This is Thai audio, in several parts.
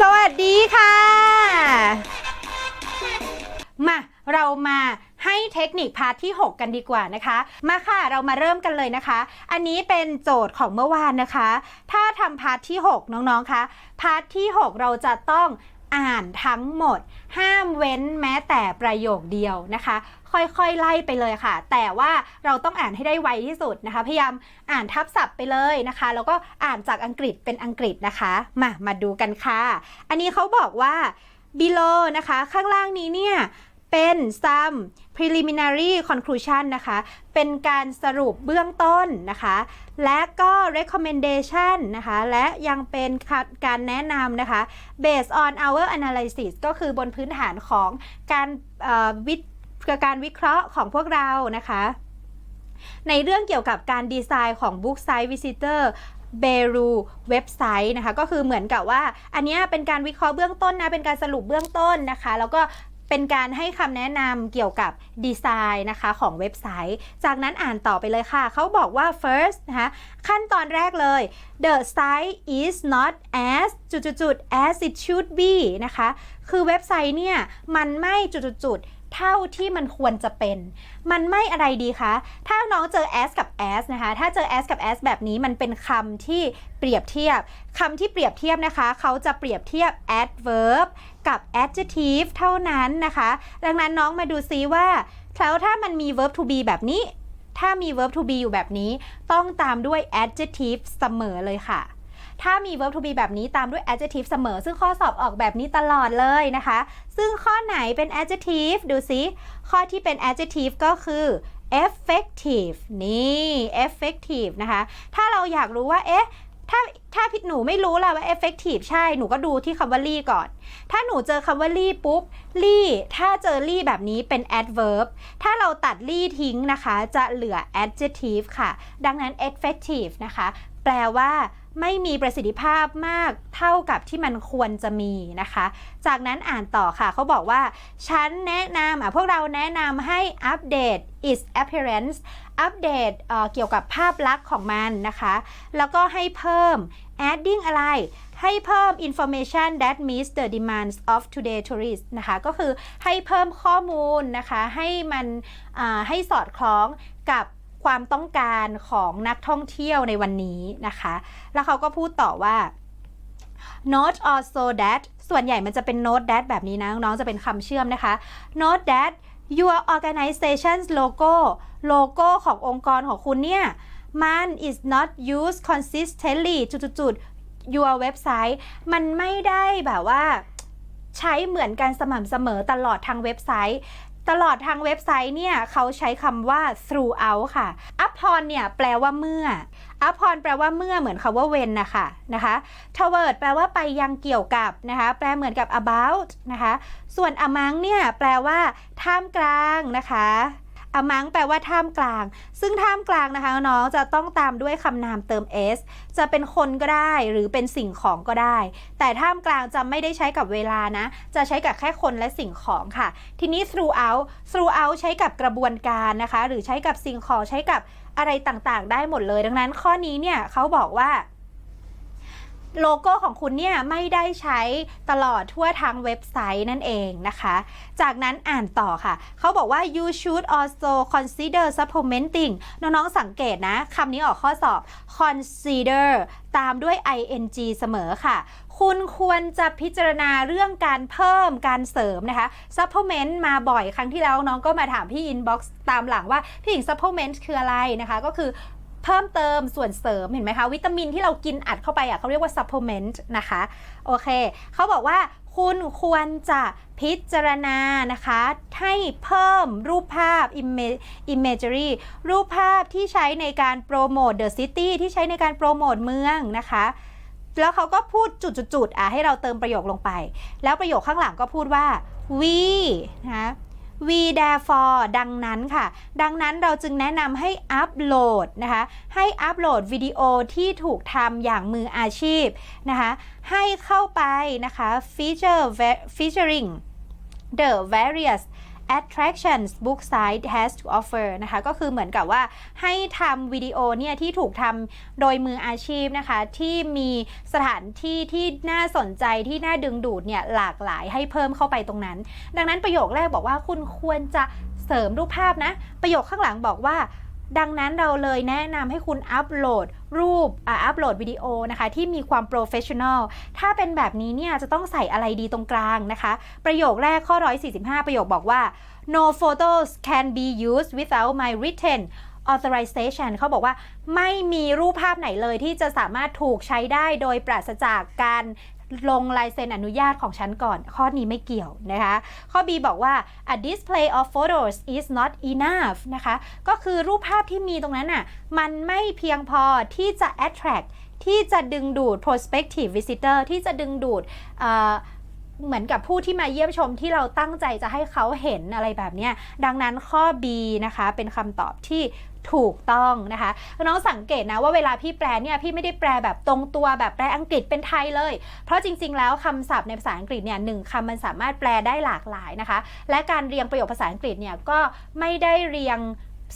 สวัสดีค่ะ มาเรามาให้เทคนิคพาร์ทที่ 6 กันดีกว่านะคะ มาค่ะเรามาเริ่มกันเลยนะคะ อันนี้เป็นโจทย์ของเมื่อวานนะคะ ถ้าทำพาร์ทที่ 6 น้องๆคะพาร์ทที่ 6 เราจะต้อง อ่านทั้งหมด ห้ามเว้นแม้แต่ประโยคเดียวนะคะ ค่อยๆไล่ไปเลยค่ะ แต่ว่าเราต้องอ่านให้ได้ไวที่สุดนะคะ พยายามอ่านทับศัพท์ไปเลยนะคะ แล้วก็อ่านจากอังกฤษเป็นอังกฤษนะคะ มามาดูกันค่ะ อันนี้เขาบอกว่า below นะคะ ข้างล่างนี้เนี่ย เป็น some preliminary conclusion นะคะ เป็นการสรุปเบื้องต้นนะคะ และก็ recommendation นะคะ และยังเป็นการแนะนำนะคะ based on our analysis ก็คือบนพื้นฐานของการวิการวิเคราะห์ของพวกเรานะคะ ในเรื่องเกี่ยวกับการดีไซน์ของ Book Site Visitor เบรูเว็บไซต์นะคะ ก็คือเหมือนกับว่า อันนี้เป็นการวิเคราะห์เบื้องต้นนะ เป็นการสรุปเบื้องต้นนะคะ แล้วก็ เป็นการให้คำแนะนำเกี่ยวกับดีไซน์นะคะของเว็บไซต์ จากนั้นอ่านต่อไปเลยค่ะ เขาบอกว่า first นะคะขั้นตอนแรกเลย the site is not as จุดๆ as it should be นะคะ คือเว็บไซต์เนี่ย มันไม่จุดๆ เท่าที่มันควรจะเป็น มันไม่อะไรดีคะ ถ้าน้องเจอ as กับ as นะคะ ถ้าเจอ as กับ as แบบนี้มันเป็นคำที่เปรียบเทียบคำที่เปรียบเทียบนะคะ เขาจะเปรียบเทียบ adverb กับ adjective เท่านั้นนะคะ ดังนั้นน้องมาดูซิว่าแล้วถ้ามันมี verb to be แบบนี้ ถ้ามี verb to be อยู่แบบนี้ ต้องตามด้วย adjective เสมอเลยค่ะ ถ้ามี verb to be แบบนี้ตามด้วย adjective เสมอ ซึ่งข้อสอบออกแบบนี้ตลอดเลยนะคะ ซึ่งข้อไหนเป็น adjective ดูซิ ข้อที่เป็น adjective ก็คือ effective นี่ effective นะคะ ถ้าเราอยากรู้ว่า เอ๊ะ ถ้า ถ้าผิดหนูไม่รู้ล่ะว่า effective ใช่ หนูก็ดูที่คำว่า ly ก่อน ถ้าหนูเจอคำว่า ly ปุ๊บ ly ถ้าเจอ ly แบบนี้เป็น adverb ถ้าเราตัด ly ทิ้งนะคะ จะเหลือ adjective ค่ะ ดังนั้น effective นะคะ แปลว่า ไม่มีประสิทธิภาพมากเท่ากับที่มันควรจะมีนะคะ จากนั้นอ่านต่อค่ะ เขาบอกว่า ฉันแนะนำอะพวกเราแนะนำให้อัปเดต its appearance อัปเดตเเกี่ยวกับภาพลักษณ์ของมันนะคะ แล้วก็ให้เพิ่ม adding อะไร ให้เพิ่ม information that meets the demands of today tourists นะคะ ก็คือให้เพิ่มข้อมูลนะคะ ให้มันให้สอดคล้องกับ ความต้องการของนักท่องเที่ยวในวันนี้นะคะ แล้วเขาก็พูดต่อว่า note also that ส่วนใหญ่มันจะเป็น note that แบบนี้นะ น้องจะเป็นคำเชื่อมนะคะ note that your organization's logo โลโก้ขององค์กรของคุณเนี่ย มัน is not used consistently จุดๆ your website มันไม่ได้แบบว่าใช้เหมือนกันสม่ำเสมอตลอดทางเว็บไซต์ ตลอดทางเว็บไซต์เนี่ยเขาใช้คำว่า throughout ค่ะ upon เนี่ยแปลว่าเมื่อ upon แปลว่าเมื่อเหมือนคำว่า when นะคะนะคะ toward แปลว่าไปยังเกี่ยวกับนะคะแปลเหมือนกับ about นะคะ ส่วน among เนี่ยแปลว่าท่ามกลางนะคะ among แปลว่าท่ามกลาง ซึ่งท่ามกลางนะคะน้องจะต้องตามด้วยคำนามเติม s จะเป็นคนก็ได้หรือเป็นสิ่งของก็ได้ แต่ท่ามกลางจะไม่ได้ใช้กับเวลานะ จะใช้กับแค่คนและสิ่งของค่ะ ทีนี้ throughout throughout ใช้กับกระบวนการนะคะ หรือใช้กับสิ่งของใช้กับอะไรต่างๆ ได้หมดเลย ดังนั้นข้อนี้เนี่ยเขาบอกว่า โลโก้ของคุณเนี่ยไม่ได้ใช้ตลอดทั่วทางเว็บไซต์นั่นเองนะคะ จากนั้นอ่านต่อค่ะ เขาบอกว่า you should also consider supplementing น้องๆสังเกตนะคำนี้ออกข้อสอบ consider ตามด้วย ing เสมอค่ะ คุณควรจะพิจารณาเรื่องการเพิ่มการเสริมนะคะ supplement มาบ่อยครั้งที่แล้วน้องก็มาถามพี่ inbox ตามหลังว่าพี่หญิง supplement คืออะไรนะคะ ก็คือ เพิ่มเติมส่วนเสริมเห็นไหมคะ วิตามินที่เรากินอัดเข้าไปอะเขาเรียกว่า supplement นะคะ โอเค เขาบอกว่าคุณควรจะพิจารณานะคะ ให้เพิ่มรูปภาพ image- imagery รูปภาพที่ใช้ในการโปรโมท the city ที่ใช้ในการโปรโมทเมืองนะคะแล้วเขาก็พูดจุดๆๆอะให้เราเติมประโยคลงไป แล้วประโยคข้างหลังก็พูดว่า we นะ we therefore ดังนั้นค่ะ ดังนั้นเราจึงแนะนำให้อัปโหลดนะคะ ให้อัปโหลดวิดีโอที่ถูกทำอย่างมืออาชีพนะคะ ให้เข้าไปนะคะ feature featuring the various attractions book site has to offer นะคะก็คือเหมือนกับว่าให้ทำวิดีโอเนี่ยที่ถูกทำโดยมืออาชีพนะคะ ที่มีสถานที่ที่น่าสนใจที่น่าดึงดูดเนี่ยหลากหลายให้เพิ่มเข้าไปตรงนั้น ดังนั้นประโยคแรกบอกว่าคุณควรจะเสริมรูปภาพนะ ประโยคข้างหลังบอกว่า ดังนั้นเราเลยแนะนำให้คุณอัปโหลดรูปอ่าอัปโหลดวิดีโอนะคะที่มีความโปรเฟชชั่นอลถ้าเป็นแบบนี้เนี่ยจะต้องใส่อะไรดีตรงกลางนะคะ ประโยคแรกข้อ 145 ประโยคบอกว่า no photos can be used without my written authorization เขาบอกว่าไม่มีรูปภาพไหนเลยที่จะสามารถถูกใช้ได้โดยปราศจากการ ลงลายเซ็นอนุญาตของฉันก่อน ข้อนี้ไม่เกี่ยวนะคะ ข้อ B บอกว่า a display of photos is not enough นะคะ ก็คือรูปภาพที่มีตรงนั้นน่ะ มันไม่เพียงพอที่จะ attract ที่จะดึงดูด prospective visitor ที่จะดึงดูดเหมือนกับผู้ที่มาเยี่ยมชมที่เราตั้งใจจะให้เขาเห็นอะไรแบบนี้ดังนั้นข้อ B นะคะ เป็นคำตอบที่ ถูกต้องนะคะ น้องสังเกตนะว่าเวลาพี่แปลเนี่ยพี่ไม่ได้แปลแบบตรงตัวแบบแปลอังกฤษเป็นไทยเลย เพราะจริง ๆ แล้วคำศัพท์ในภาษาอังกฤษเนี่ยหนึ่งคำมันสามารถแปลได้หลากหลายนะคะ และการเรียงประโยคภาษาอังกฤษเนี่ยก็ไม่ได้เรียง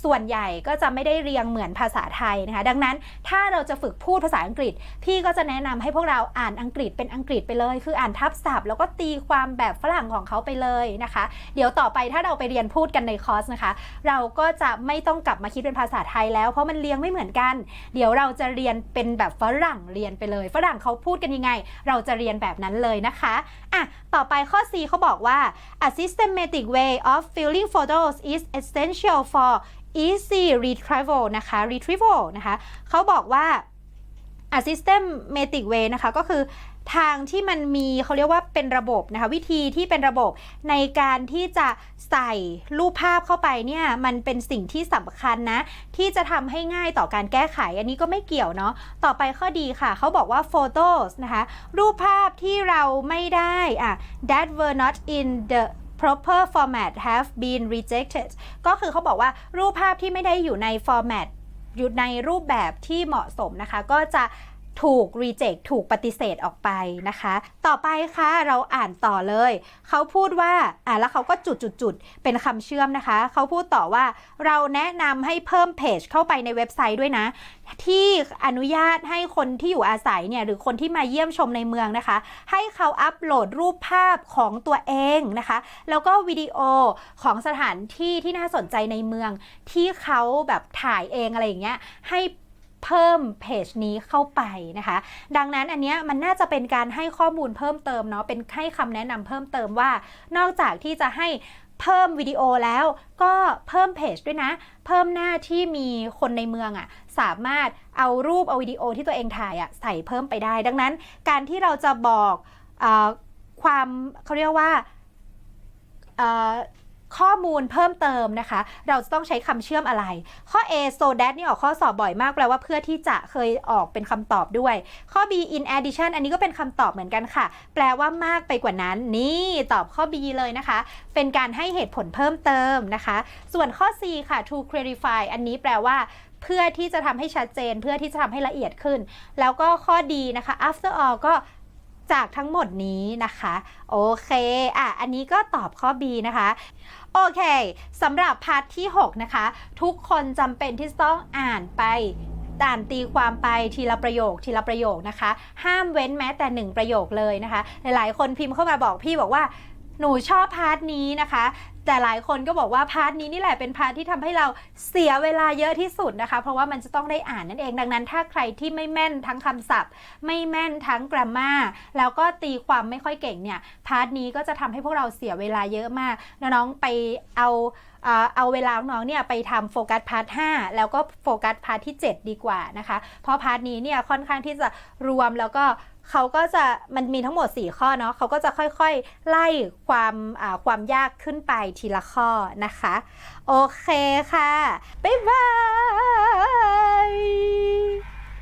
ส่วนใหญ่ก็จะไม่ได้เรียงเหมือนภาษาไทยนะคะ ดังนั้นถ้าเราจะฝึกพูดภาษาอังกฤษ พี่ก็จะแนะนำให้พวกเราอ่านอังกฤษเป็นอังกฤษไปเลย คืออ่านทับศัพท์ แล้วก็ตีความแบบฝรั่งของเขาไปเลยนะคะ เดี๋ยวต่อไปถ้าเราไปเรียนพูดกันในคอร์สนะคะ เราก็จะไม่ต้องกลับมาคิดเป็นภาษาไทยแล้วเพราะมันเรียงไม่เหมือนกัน เดี๋ยวเราจะเรียนเป็นแบบฝรั่งเรียนไปเลย ฝรั่งเขาพูดกันยังไง เราจะเรียนแบบนั้นเลยนะคะอะต่อไปข้อ C เขาบอกว่า a systematic way of filling photos is essential for easy retrieval นะคะ retrieval นะคะเขาบอกว่า a systematic way นะคะก็คือทางที่มันมีเขาเรียกว่าเป็นระบบนะคะ วิธีที่เป็นระบบในการที่จะใส่รูปภาพเข้าไปเนี่ย มันเป็นสิ่งที่สำคัญนะ ที่จะทำให้ง่ายต่อการแก้ไข อันนี้ก็ไม่เกี่ยวเนาะต่อไปข้อดีค่ะ เขาบอกว่า photos นะคะ รูปภาพที่เราไม่ได้อะ that were not in the proper format have been rejected ก็คือเขาบอกว่ารูปภาพที่ไม่ได้อยู่ใน format อยู่ในรูปแบบที่เหมาะสมนะคะ ก็จะ ถูก reject ถูกปฏิเสธออกไปนะคะ ต่อไปค่ะเราอ่านต่อเลย เขาพูดว่าอ่าแล้วเขาก็จุดจุดจุดๆเป็นคำเชื่อมนะคะ เขาพูดต่อว่าเราแนะนำให้เพิ่มเพจเข้าไปในเว็บไซต์ด้วยนะ ที่อนุญาตให้คนที่อยู่อาศัยเนี่ยหรือคนที่มาเยี่ยมชมในเมืองนะคะ ให้เขาอัปโหลดรูปภาพของตัวเองนะคะ แล้วก็วิดีโอของสถานที่ที่น่าสนใจในเมือง ที่เขาแบบถ่ายเองอะไรอย่างเงี้ยให้ เพิ่มเพจนี้เข้าไปนะคะ ดังนั้นอันเนี้ยมันน่าจะเป็นการให้ข้อมูลเพิ่มเติมเนาะเป็นให้คำแนะนำเพิ่มเติมว่า นอกจากที่จะให้เพิ่มวิดีโอแล้วก็เพิ่มเพจด้วยนะ เพิ่มหน้าที่มีคนในเมืองอะ่ะสามารถเอารูปเอาวิดีโอที่ตัวเองถ่ายอะ่ะใส่เพิ่มไปได้ ดังนั้นการที่เราจะบอกอความเขาเรียกว่า ข้อมูลเพิ่มเติมนะคะ เราจะต้องใช้คำเชื่อมอะไร ข้อ A so that นี่ออกข้อสอบบ่อยมากแปลว่าเพื่อที่จะเคยออกเป็นคำตอบด้วย ข้อ B in addition อันนี้ก็เป็นคำตอบเหมือนกันค่ะ แปลว่ามากไปกว่านั้น นี่ตอบข้อ B เลยนะคะ เป็นการให้เหตุผลเพิ่มเติมนะคะ ส่วนข้อ C ค่ะ to clarify อันนี้แปลว่าเพื่อที่จะทำให้ชัดเจน เพื่อที่จะทำให้ละเอียดขึ้น แล้วก็ข้อดีนะคะ after all ก็ จากทั้งหมดนี้นะคะ โอเค อะ อันนี้ก็ตอบข้อ B นะคะ โอเคสำหรับพาร์ทที่ 6 นะคะ ทุกคนจำเป็นที่ต้องอ่านไปอ่านตีความไปทีละประโยคทีละประโยคนะคะ ห้ามเว้นแม้แต่หนึ่งประโยคเลยนะคะ หลายๆ คนพิมพ์เข้ามาบอกพี่บอกว่าหนูชอบพาร์ทนี้นะคะ แต่หลายคนก็บอกว่าพาร์ทนี้นี่แหละเป็นพาร์ทที่ทำให้เราเสียเวลาเยอะที่สุดนะคะ เพราะว่ามันจะต้องได้อ่านนั่นเองดังนั้น ถ้าใครที่ไม่แม่นทั้งคำศัพท์ ไม่แม่นทั้งกราฟมาแล้วก็ตีความไม่ค่อยเก่งเนี่ยพาร์ทนี้ก็จะทำให้พวกเราเสียเวลาเยอะมากน้องๆไปเอาเอาเวลาน้องเนี่ยไปทำโฟกัสพาร์ท 5 แล้วก็โฟกัสพาร์ทที่ 7 ดีกว่านะคะ เพราะพาร์ทนี้เนี่ยค่อนข้างที่จะรวมแล้วก็ เขาก็จะมันมีทั้งหมด 4 ข้อเนาะเขาก็จะค่อยๆ ไล่ความความยากขึ้นไปทีละข้อนะคะ โอเคค่ะ บ๊ายบาย